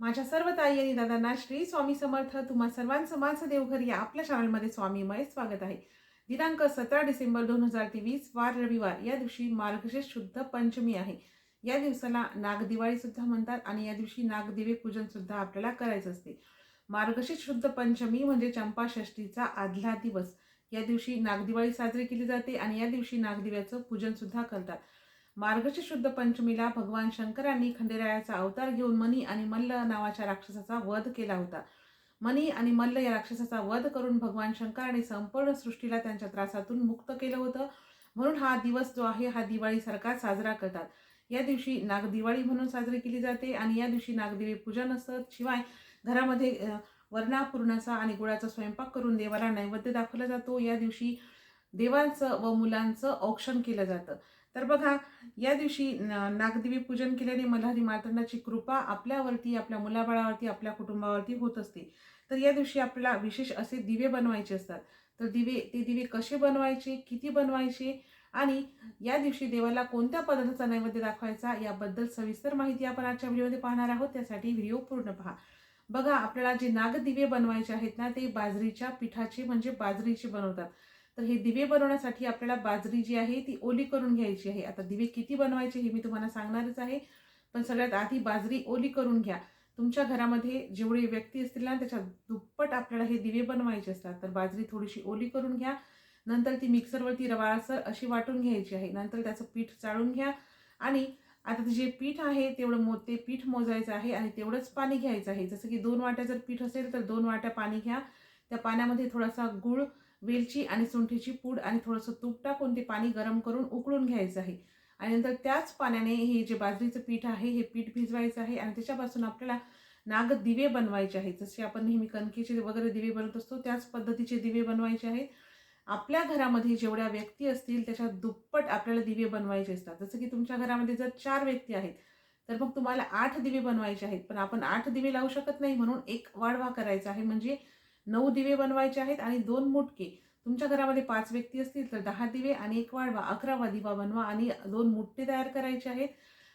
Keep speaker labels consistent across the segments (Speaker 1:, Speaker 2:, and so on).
Speaker 1: माझ्या सर्व ताई आणि दादांना श्री स्वामी समर्थ तुम्हा सर्वांचं माझं देवघर या आपल्या चॅनलमध्ये स्वामीमय स्वागत आहे. दिनांक सतरा डिसेंबर दोन हजार तेवीस वार रविवार. या दिवशी मार्गशीर्ष शुद्ध पंचमी आहे. या दिवसाला नागदिवाळी सुद्धा म्हणतात आणि या दिवशी नागदिवे पूजन सुद्धा आपल्याला करायचं असते. मार्गशीर्ष शुद्ध पंचमी म्हणजे चंपा षष्टीचा आदला दिवस. या दिवशी नागदिवाळी साजरी केली जाते आणि या दिवशी नागदिव्याचं पूजन सुद्धा करतात. मार्गशीर्ष शुद्ध पंचमीला भगवान शंकरांनी खंडेरायाचा अवतार घेऊन मनी आणि मल्ल नावाच्या राक्षसाचा वध केला होता. मनी आणि मल्ल या राक्षसाचा वध करून भगवान शंकराने संपूर्ण सृष्टीला त्यांच्या त्रासातून मुक्त केलं होतं. म्हणून हा दिवस जो आहे हा दिवाळीसारखा साजरा करतात. या दिवशी नागदिवाळी म्हणून साजरी केली जाते आणि या दिवशी नागदेवी पूजन असतं. शिवाय घरामध्ये वर्णापूर्णाचा आणि गुळाचा स्वयंपाक करून देवाला नैवेद्य दाखवला जातो. या दिवशी देवांचं व मुलांचं औक्षण केलं जातं. तर बघा या दिवशी नागदेवी पूजन केल्याने मल्हारी मार्तंडाची कृपा आपल्यावरती आपल्या मुलाबाळावरती आपल्या कुटुंबावरती होत असते. तर या दिवशी आपल्याला विशेष असे दिवे बनवायचे असतात. तर दिवे ते दिवे कसे बनवायचे किती बनवायचे आणि या दिवशी देवाला कोणत्या पदार्थाचा नैवेद्य दाखवायचा याबद्दल सविस्तर माहिती आपण आजच्या व्हिडिओमध्ये पाहणार आहोत. त्यासाठी व्हिडिओ पूर्ण पहा. बघा आपल्याला जे नागदिवे बनवायचे आहेत ना ते बाजरीच्या पिठाचे म्हणजे बाजरीचे बनवतात. तर हे दिवे बनवण्यासाठी आपल्याला बाजरी जी आहे ती ओली करून घ्यायची आहे. आता दिवे किती बनवायचे हे मी तुम्हाला सांगणारच आहे. पण सगळ्यात आधी बाजरी ओली करून घ्या. तुमच्या घरामध्ये जेवढे व्यक्ती असतील ना त्याच्या दुप्पट आपल्याला हे दिवे बनवायचे असतात. तर बाजरी थोडीशी ओली करून घ्या. नंतर ती मिक्सरवरती रवाळसर अशी वाटून घ्यायची आहे. नंतर त्याचं पीठ चाळून घ्या. आणि आता ते जे पीठ आहे तेवढं मो ते पीठ मोजायचं आहे आणि तेवढंच पाणी घ्यायचं आहे. जसं की दोन वाट्या जर पीठ असेल तर दोन वाट्या पाणी घ्या. त्या पाण्यामध्ये थोडासा गुळ वेलची आणि सुंठीची पूड आणि थोडंसं तूप टाकून ते पाणी गरम करून उकळून घ्यायचं आहे. आणि नंतर त्याच पाण्याने हे जे बाजरीचं पीठ आहे हे पीठ भिजवायचं आहे आणि त्याच्यापासून आपल्याला नाग दिवे बनवायचे आहेत. जसे आपण नेहमी कणकेचे वगैरे दिवे बनवत असतो त्याच पद्धतीचे दिवे बनवायचे आहेत. आपल्या घरामध्ये जेवढ्या व्यक्ती असतील त्याच्या दुप्पट आपल्याला दिवे बनवायचे असतात. जसं की तुमच्या घरामध्ये जर चार व्यक्ती आहेत तर मग तुम्हाला आठ दिवे बनवायचे आहेत. पण आपण आठ दिवे लावू शकत नाही म्हणून एक वाढवा करायचा आहे. म्हणजे नऊ दिवे बनवायचे आहेत आणि दोन मुटके. तुमच्या घरामध्ये पाच व्यक्ती असतील तर दहा दिवे आणि एक वाढवा अकरावा दिवा बनवा आणि दोन मुठ्ठे तयार करायचे आहेत.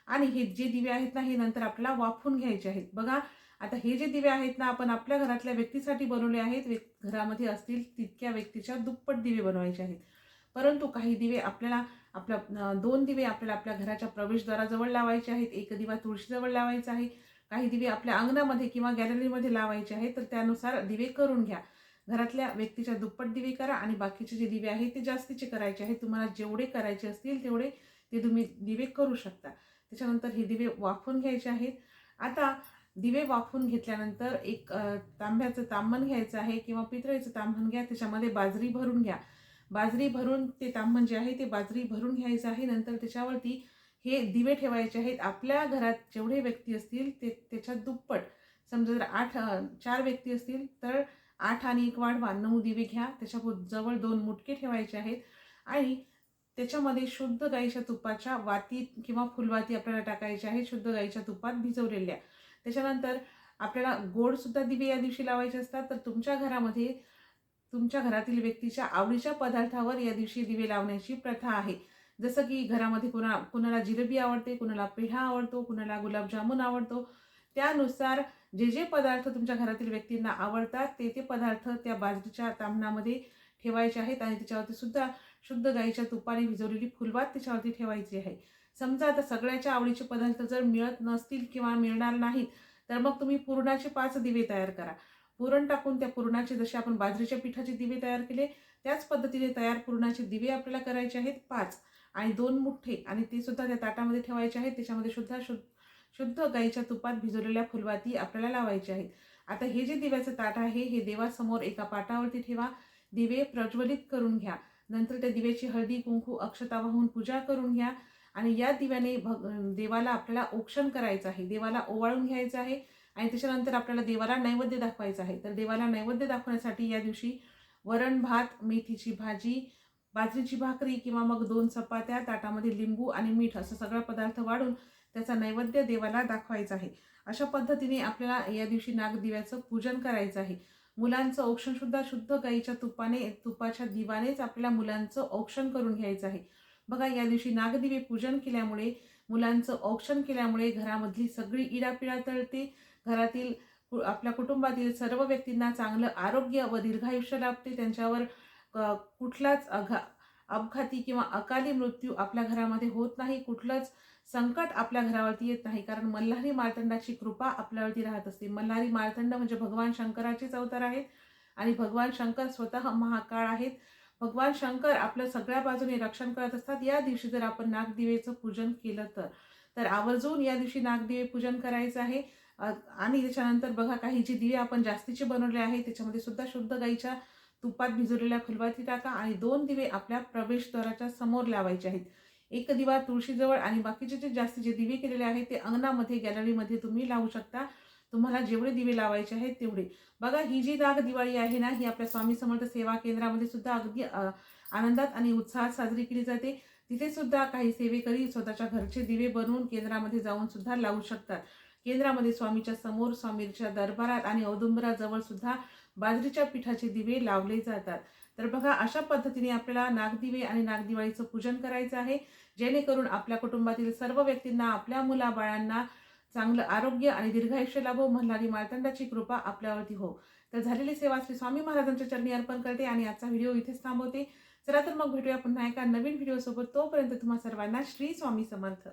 Speaker 1: आणि हे जे दिवे आहेत ना हे नंतर आपल्याला वाफून घ्यायचे आहेत. बघा आता हे जे दिवे आहेत ना आपण आपल्या घरातल्या व्यक्तीसाठी बनवले आहेत. घरामध्ये असतील तितक्या व्यक्तीच्या दुप्पट दिवे बनवायचे आहेत. परंतु काही दिवे आपल्याला आपल्या दोन दिवे आपल्याला आपल्या घराच्या प्रवेशद्वाराजवळ लावायचे आहेत. एक दिवा तुळशीजवळ लावायचा आहे. काही दिवे आपल्या अंगणामध्ये किंवा गॅलरीमध्ये लावायचे आहेत तर त्यानुसार दिवे करून घ्या. घरातल्या व्यक्तीच्या दुप्पट दिवे करा आणि बाकीचे जे दिवे आहेत ते जास्तीचे करायचे आहेत. तुम्हाला जेवढे करायचे असतील तेवढे ते तुम्ही दिवे करू शकता. त्याच्यानंतर हे दिवे वाफून घ्यायचे आहेत. आता दिवे वाफून घेतल्यानंतर एक तांब्याचं तांबण घ्यायचं आहे किंवा पितळेचं तांबण घ्या. त्याच्यामध्ये बाजरी भरून घ्या. बाजरी भरून ते तांबण जे आहे ते बाजरी भरून घ्यायचं आहे. नंतर त्याच्यावरती हे दिवे ठेवायचे आहेत. आपल्या घरात जेवढे व्यक्ती असतील ते त्याच्यात दुप्पट. समजा जर आठ चार व्यक्ती असतील तर आठ आणि एक वाढवा नऊ दिवे घ्या. त्याच्याजवळ दोन मुटके ठेवायचे आहेत. आणि त्याच्यामध्ये शुद्ध गाईच्या तुपाच्या वाती किंवा फुलवाती आपल्याला टाकायच्या आहेत. शुद्ध गाईच्या तुपात भिजवलेल्या. त्याच्यानंतर आपल्याला गोडसुद्धा दिवे या दिवशी लावायचे असतात. तर तुमच्या घरामध्ये तुमच्या घरातील व्यक्तीच्या आवडीच्या पदार्थावर या दिवशी दिवे लावण्याची प्रथा आहे. जसं की घरामध्ये कुणा कुणाला जिलेबी आवडते कुणाला पेढा आवडतो कुणाला गुलाबजामुन आवडतो. त्यानुसार जे जे पदार्थ तुमच्या घरातील व्यक्तींना आवडतात ते ते पदार्थ त्या बाजरीच्या तांबणामध्ये ठेवायचे आहेत आणि त्याच्यावरती सुद्धा शुद्ध गाईच्या तुपाने भिजवलेली फुलवात त्याच्यावरती ठेवायची आहे. समजा आता सगळ्याच्या आवडीचे पदार्थ जर मिळत नसतील किंवा मिळणार नाहीत तर मग तुम्ही पुरणाचे पाच दिवे तयार करा. पुरण टाकून त्या पुरणाचे जसे आपण बाजरीच्या पिठाचे दिवे तयार केले त्याच पद्धतीने तयार पुरणाचे दिवे आपल्याला करायचे आहेत पाच. आणि दोन मुठ्ठे आणि ते सुद्धा त्या ताटामध्ये ठेवायचे आहेत त्याच्यामध्ये सुद्धा शुद्ध शुद्ध गाईच्या तुपात भिजवलेल्या फुलवाती आपल्याला लावायचे आहेत. आता हे जे दिव्याचं ताट आहे हे देवासमोर एका पाटावरती ठेवा. दिवे प्रज्वलित करून घ्या. नंतर त्या दिव्याची हळदी कुंकू अक्षता वाहून पूजा करून घ्या. आणि या दिव्याने भग देवाला आपल्याला औक्षण करायचं आहे. देवाला ओवाळून घ्यायचं आहे. आणि त्याच्यानंतर आपल्याला देवाला नैवेद्य दाखवायचं आहे. तर देवाला नैवेद्य दाखवण्यासाठी या दिवशी वरण भात मेथीची भाजी बाजरीची भाकरी किंवा मग दोन चपात्या ताटामध्ये लिंबू आणि मीठ असं सगळा पदार्थ वाढून त्याचा नैवेद्य देवाला दाखवायचा आहे. अशा पद्धतीने आपल्याला या दिवशी नागदिव्याचं पूजन करायचं आहे. मुलांचं औक्षणसुद्धा शुद्ध गाईच्या तुपाने तुपाच्या दिवानेच आपल्याला मुलांचं औक्षण करून घ्यायचं आहे. बघा या दिवशी नागदिवे पूजन केल्यामुळे मुलांचं औक्षण केल्यामुळे घरामधली सगळी इडापिडा तळते. घरातील कु- आपल्या कुटुंबातील सर्व व्यक्तींना चांगलं आरोग्य व दीर्घायुष्य लाभते. त्यांच्यावर कुठलाच अघा अपघाती किंवा अकाली मृत्यू आपल्या घरामध्ये होत नाही कुठलंच संकट आपल्या घरावरती येत नाही कारण मल्हारी मार्तंडाची कृपा आपल्यावरती राहत असते. मल्हारी मार्तंड म्हणजे भगवान शंकराचेच अवतार आहेत आणि भगवान शंकर स्वतः महाकाळ आहेत. भगवान शंकर आपलं सगळ्या बाजूने रक्षण करत असतात. या दिवशी जर आपण नागदिवेचं पूजन केलं तर तर आवर्जून या दिवशी नागदिवे पूजन करायचं आहे. आणि त्याच्यानंतर बघा काही जे दिवे आपण जास्तीचे बनवले आहे त्याच्यामध्ये सुद्धा शुद्ध गाईच्या तुपात भिजवलेल्या फुलबाती टाका आणि दोन दिवे आपल्या प्रवेशद्वाराच्या समोर लावायचे आहेत. एक दिवा तुळशीजवळ आणि बाकीचे जे जास्तीचे दिवे केलेले आहेत ते अंगणामध्ये गॅलरीमध्ये तुम्ही लावू शकता. तुम्हाला जेवढे दिवे लावायचे आहेत तेवढे. बघा ही जी राग दिवाळी आहे ना ही आपल्या स्वामी समर्थ सेवा केंद्रामध्ये सुद्धा अगदी आनंदात आणि उत्साहात साजरी केली जाते. तिथे सुद्धा काही सेवेकरी स्वतःच्या घरचे दिवे बनवून केंद्रामध्ये जाऊन सुद्धा लावू शकतात. केंद्रामध्ये स्वामीच्या समोर स्वामीच्या दरबारात आणि औदुंबराजवळ सुद्धा बाजरीच्या पिठाचे दिवे लावले जातात. तर बघा अशा पद्धतीने आपल्याला नागदिवे आणि नागदिवाळीचं पूजन करायचं आहे. जेणेकरून आपल्या कुटुंबातील सर्व व्यक्तींना आपल्या मुलाबाळांना चांगलं आरोग्य आणि दीर्घायुष्य लाभो म्हणणारी मार्तंडाची कृपा आपल्यावरती हो. तर झालेली सेवा श्री स्वामी महाराजांच्या चरणी अर्पण करते आणि आजचा व्हिडिओ इथेच थांबवते. चला तर मग भेटूया पुन्हा एका नवीन व्हिडिओसोबत. तोपर्यंत तुम्हा सर्वांना श्री स्वामी समर्थ.